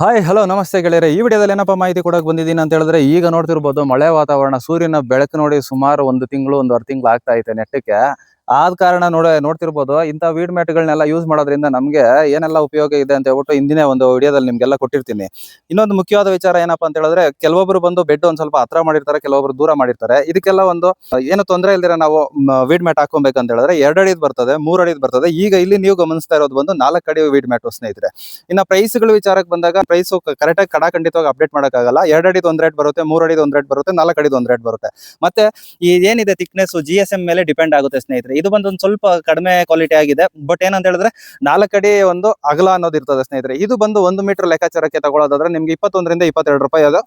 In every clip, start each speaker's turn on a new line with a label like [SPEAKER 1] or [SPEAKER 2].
[SPEAKER 1] Hi hello ನಮಸ್ತೆ ಗೆಳೆಯರೆ. ಈ ವಿಡಿಯೋದಲ್ಲಿ ಏನಪ್ಪ ಮಾಹಿತಿ ಕೊಡಕ್ ಬಂದಿದ್ದೀನಿ ಅಂತ ಹೇಳಿದ್ರೆ ಈಗ ನೋಡ್ತಿರ್ಬೋದು ಮಳೆ ವಾತಾವರಣ, ಸೂರ್ಯನ ಬೆಳಕು ನೋಡಿ ಸುಮಾರು ಒಂದು ತಿಂಗಳು, ಒಂದು ಅರ್ಧ ತಿಂಗಳು ಆಗ್ತಾ ಐತೆ ನೆಟ್ಟಕ್ಕೆ. ಆದ ಕಾರಣ ನೋಡ ನೋಡ್ತಿರ್ಬೋದು, ಇಂಥ ವೀಡ್ ಮ್ಯಾಟ್ಗಳನ್ನೆಲ್ಲ ಯೂಸ್ ಮಾಡೋದ್ರಿಂದ ನಮಗೆ ಏನೆಲ್ಲ ಉಪಯೋಗ ಇದೆ ಅಂತ ಹೇಳ್ಬಿಟ್ಟು ಹಿಂದಿನ ಒಂದು ವಿಡಿಯೋದಲ್ಲಿ ನಿಮ್ಗೆಲ್ಲ ಕೊಟ್ಟಿರ್ತೀನಿ. ಇನ್ನೊಂದು ಮುಖ್ಯವಾದ ವಿಚಾರ ಏನಪ್ಪಾ ಅಂತ ಹೇಳಿದ್ರೆ, ಕೆಲವೊಬ್ರು ಬಂದು ಬೆಡ್ ಒಂದ್ ಸ್ವಲ್ಪ ಹತ್ರ ಮಾಡಿರ್ತಾರೆ, ಕೆಲವೊಬ್ರು ದೂರ ಮಾಡಿರ್ತಾರೆ. ಇದಕ್ಕೆಲ್ಲ ಒಂದು, ಏನು ತೊಂದರೆ ಇಲ್ದಿರ ನಾವು ವೀಡ್ ಮ್ಯಾಟ್ ಹಾಕೊಬೇಕಂತ ಹೇಳಿದ್ರೆ ಎರಡು ಅಡಿದ್ ಬರ್ತದೆ, ಮೂರ್ ಅಡಿದ್ ಬರ್ತದೆ. ಈಗ ಇಲ್ಲಿ ನೀವು ಗಮನಿಸ್ತಾ ಇರೋದು ಬಂದು ನಾಲ್ಕು ಅಡಿ ವೀಡ್ ಮ್ಯಾಟ್ ಸ್ನೇಹಿತರೆ. ಇನ್ನ ಪ್ರೈಸ್ಗಳು ವಿಚಾರಕ್ಕೆ ಬಂದಾಗ ಪ್ರೈಸ್ ಕರೆಕ್ಟ್ ಆಗಿ ಕಡಾಖಂಡಿತವಾಗಿ ಅಪ್ಡೇಟ್ ಮಾಡಕ್ಕಾಗಲ್ಲ. ಎರಡು ಅಡಿದ ಒಂದ್ ರೇಟ್ ಬರುತ್ತೆ, ಮೂರ್ ಅಡಿದ ಒಂದ್ ರೇಟ್ ಬರುತ್ತೆ, ನಾಲ್ಕು ಅಡಿದ ಒಂದ್ ರೇಟ್ ಬರುತ್ತೆ. ಮತ್ತೆ ಏನಿದೆ ಥಿಕ್ನೆಸ್ ಜಿ ಎಸ್ ಎಂ ಮೇಲೆ ಡಿಪೆಂಡ್ ಆಗುತ್ತೆ ಸ್ನೇಹಿತರೆ. ಇದು ಬಂದು ಒಂದು ಸ್ವಲ್ಪ ಕಡಿಮೆ ಕ್ವಾಲಿಟಿ ಆಗಿದೆ. ಬಟ್ ಏನಂತ ಹೇಳಿದ್ರೆ ನಾಲ್ಕಡಿ ಒಂದು ಅಗಲ ಅನ್ನೋದು ಇರ್ತದೆ ಸ್ನೇಹಿತರೆ. ಇದು ಬಂದು ಒಂದು ಮೀಟರ್ ಲೆಕ್ಕಾಚಾರಕ್ಕೆ ತಗೊಳ್ಳೋದಾದ್ರೆ ನಿಮ್ಗೆ ಇಪ್ಪತ್ತೊಂದರಿಂದ ಇಪ್ಪತ್ತೆರಡು ರೂಪಾಯಿ ಅದು.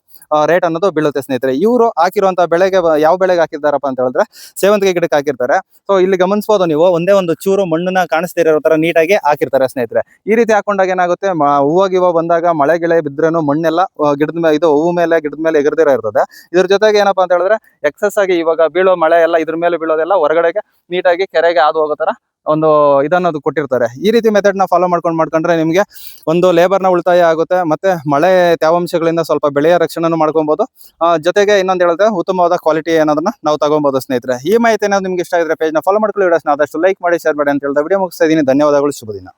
[SPEAKER 1] ರೇಟ್ ಅನ್ನೋದು ಬೀಳುತ್ತೆ ಸ್ನೇಹಿತರೆ. ಇವರು ಹಾಕಿರುವಂತಹ ಬೆಳೆಗೆ ಯಾವ ಬೆಳೆಗೆ ಹಾಕಿದ್ದಾರಪ್ಪ ಅಂತ ಹೇಳಿದ್ರೆ ಸೇವಂತಿಗೆ ಗಿಡಕ್ಕೆ ಹಾಕಿರ್ತಾರೆ. ಸೊ ಇಲ್ಲಿ ಗಮನಿಸಬಹುದು ನೀವು, ಒಂದೇ ಒಂದು ಚೂರು ಮಣ್ಣನ್ನ ಕಾಣಿಸ್ತಿರೋ ತರ ನೀಟಾಗಿ ಹಾಕಿರ್ತಾರೆ ಸ್ನೇಹಿತರೆ. ಈ ರೀತಿ ಹಾಕೊಂಡಾಗ ಏನಾಗುತ್ತೆ ಹೂವು ಬಂದಾಗ ಮಳೆ ಗಿಳೆ ಬಿದ್ರೂ ಮಣ್ಣೆಲ್ಲ ಗಿಡದ ಮೇಲೆ ಇದು ಹೂವು ಮೇಲೆ, ಗಿಡದ ಮೇಲೆ ಎಗರ್ದಿರೋ ಇರ್ತದೆ. ಇದ್ರ ಜೊತೆಗೆ ಏನಪ್ಪಾ ಅಂತ ಹೇಳಿದ್ರೆ ಎಕ್ಸಸ್ ಆಗಿ ಇವಾಗ ಬೀಳೋ ಮಳೆ ಎಲ್ಲ ಇದ್ರ ಮೇಲೆ ಬೀಳೋದೆಲ್ಲ ಹೊರಗಡೆಗೆ ನೀಟಾಗಿ ಕೆರೆಗೆ ಹಾದು ಹೋಗೋ ತರ ಒಂದು ಇದನ್ನೋದು ಕೊಟ್ಟಿರ್ತಾರೆ. ಈ ರೀತಿ ಮೆಥಡ್ನ ಫಾಲೋ ಮಾಡ್ಕೊಂಡು ಮಾಡ್ಕೊಂಡ್ರೆ ನಿಮಗೆ ಒಂದು ಲೇಬರ್ನ ಉಳಿತಾಯ ಆಗುತ್ತೆ. ಮತ್ತೆ ಮಳೆ ತೇವಾಂಶಗಳಿಂದ ಸ್ವಲ್ಪ ಬೆಳೆಯ ರಕ್ಷಣೆನೂ ಮಾಡ್ಕೊಬಹುದು ಜೊತೆಗೆ ಇನ್ನೊಂದು ಹೇಳಿದ್ರೆ ಉತ್ತಮವಾದ ಕ್ವಾಲಿಟಿ ಅನ್ನೋದನ್ನ ನಾವು ತಗೊಬಹುದು ಸ್ನೇಹಿತರೆ. ಈ ಮಾಹಿತಿ ಏನಾದ್ರು ನಿಮ್ಗೆ ಇಷ್ಟ ಇದ್ರೆ ಪೇಜ್ನ ಫಾಲೋ ಮಾಡ್ಕೊಳ್ಳಿ. ವಿಡಿಯೋಸ್ನ ಆದಷ್ಟು ಲೈಕ್ ಮಾಡಿ ಶೇರ್ ಮಾಡಿ ಅಂತ ಹೇಳ್ತಾ ವಿಡಿಯೋ ಮುಗಿಸ್ತಾ ಇದ್ದೀನಿ. ಧನ್ಯವಾದಗಳು. ಶುಭ ದಿನ